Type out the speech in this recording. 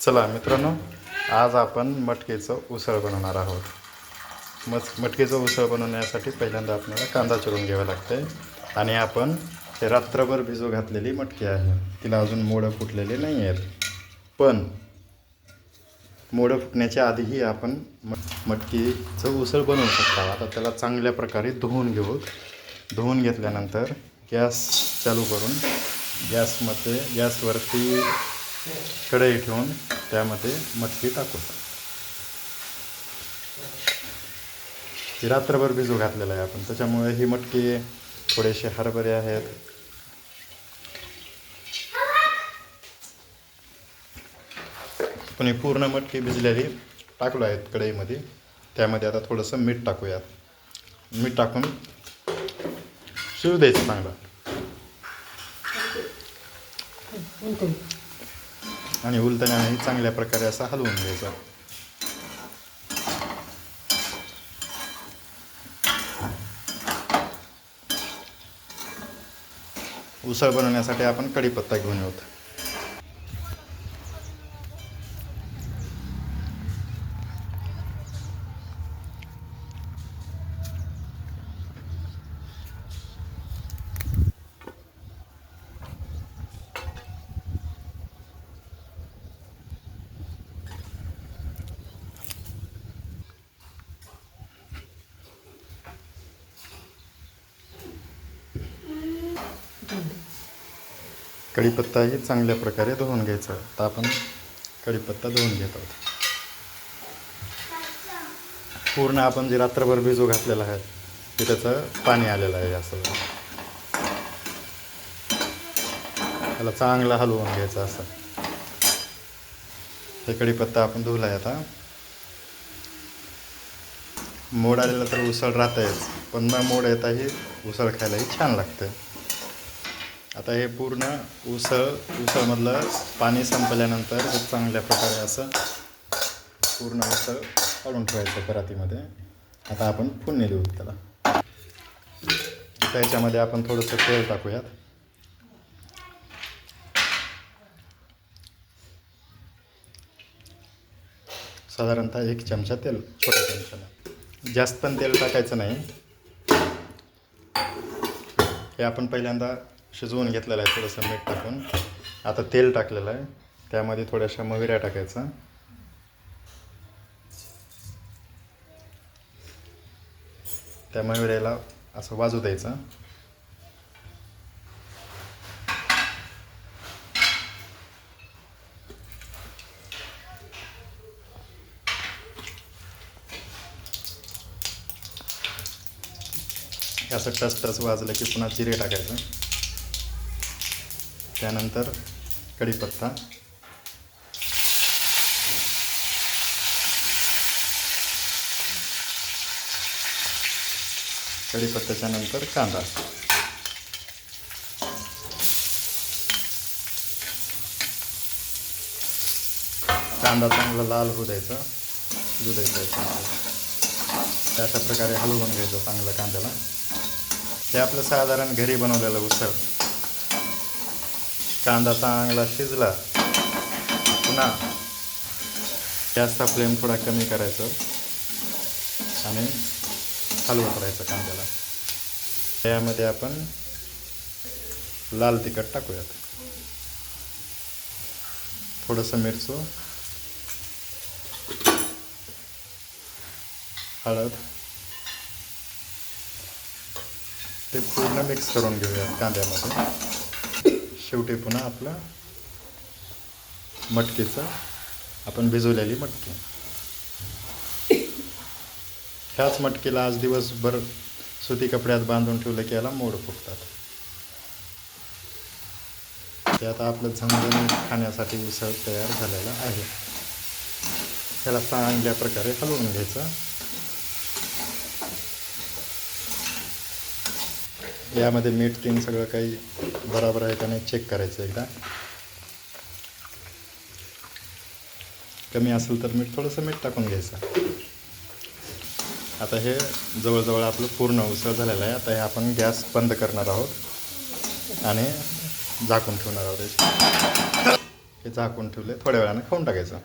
चला मित्रांनो आज आपण मटकीचं उसळ बनवणार आहोत. मच मटकीचं उसळ बनवण्यासाठी पहिल्यांदा आपल्याला कांदा चिरून घ्यावा लागते आणि आपण हे रात्रभर भिजू घातलेली मटकी आहे. तिला अजून मोडं फुटलेले नाही आहेत पण मोडं फुटण्याच्या आधीही आपण म मटकीचं उसळ बनवू शकता. आता त्याला चांगल्या प्रकारे धुवून घेऊ. धुवून घेतल्यानंतर गॅस चालू करून गॅसमध्ये गॅसवरती कढई ठेवून त्यामध्ये मटकी टाकू रात्रभर भिजू घातलेलं आहे आपण त्याच्यामुळे ही मटकी थोडेसे हरभरे आहेत. पण पूर्ण मटकी भिजलेली टाकलो आहेत कढईमध्ये. त्यामध्ये आता थोडंसं मीठ टाकूयात. मीठ टाकून शिजू द्यायचं चांगलं. आणि उलटण्याने चांगल्या प्रकारे असा हलवून घ्यायचा. उसळ बनवण्यासाठी आपण कढीपत्ता घेऊन येऊ. कढीपत्ताही चांगल्या प्रकारे धुवून घ्यायचा. तर आपण कढीपत्ता धुवून घेत आहोत. पूर्ण आपण जे रात्रभर भिजू घातलेला आहे ते त्याचं पाणी आलेलं आहे असं. त्याला चांगला हलवून घ्यायचं असं. हे कढीपत्ता आपण धुवला आहे आता. मोड आलेला तर उसळ राहतायच पण न मोड येताही उसळ खायलाही छान लागते आता हे पूर्ण उसळ उसळमधलं पाणी संपल्यानंतर चांगल्या प्रकारे असं पूर्ण उसळ काढून ठेवायचं परातीमध्ये. आता आपण फोडणी देऊ त्याला. आता याच्यामध्ये आपण थोडंसं तेल टाकूयात. साधारणतः एक चमचा तेल छोट्या चमच्याला. जास्त पण तेल टाकायचं नाही. हे आपण पहिल्यांदा शिजवून घेतलेलं आहे थोडंसं मीठ टाकून. आता तेल टाकलेलं आहे. त्यामध्ये थोड्याशा मविऱ्या टाकायचा. त्या मविऱ्याला असं वाजू द्यायचं. असं टस टस वाजलं की पुन्हा जिरे टाकायचं. त्यानंतर कढीपत्ता. कढीपत्त्याच्या नंतर कांदा. कांदा चांगला लाल होऊ द्यायचा शिजू द्यायचा याच्यामध्ये. अशा प्रकारे हलवून घ्यायचं चांगलं कांद्याला. हे आपलं साधारण घरी बनवलेलं उसळ. कांदा चांगला शिजला पुन्हा गॅसचा फ्लेम थोडा कमी करायचं आणि हलवत राहायचं कांद्याला. त्यामध्ये आपण लाल तिखट टाकूयात. थोडंसं मिरचू हळद ते पूर्ण मिक्स करून घेऊयात कांद्यामध्ये. शेवटी पुन्हा आपलं मटकीचं आपण भिजवलेली मटकी. ह्याच मटकीला आज दिवसभर सुती कपड्यात बांधून ठेवलं की याला मोड फुटतात ते आता आपलं झणझणीत खाण्यासाठी उसळ तयार झालेला आहे. त्याला चांगल्या प्रकारे हलवून घ्यायचं. यामध्ये मीठ तीन सगळं काही बरोबर आहे का नाही चेक करायचं एकदा. कमी असेल तर मीठ थोडंसं मीठ टाकून घ्यायचं. आता हे जवळजवळ आपलं पूर्ण उसळ झालेलं आहे. आता हे आपण गॅस बंद करणार आहोत आणि झाकून ठेवणार आहोत. हे झाकून ठेवले थोड्या वेळानं खाऊन टाकायचं.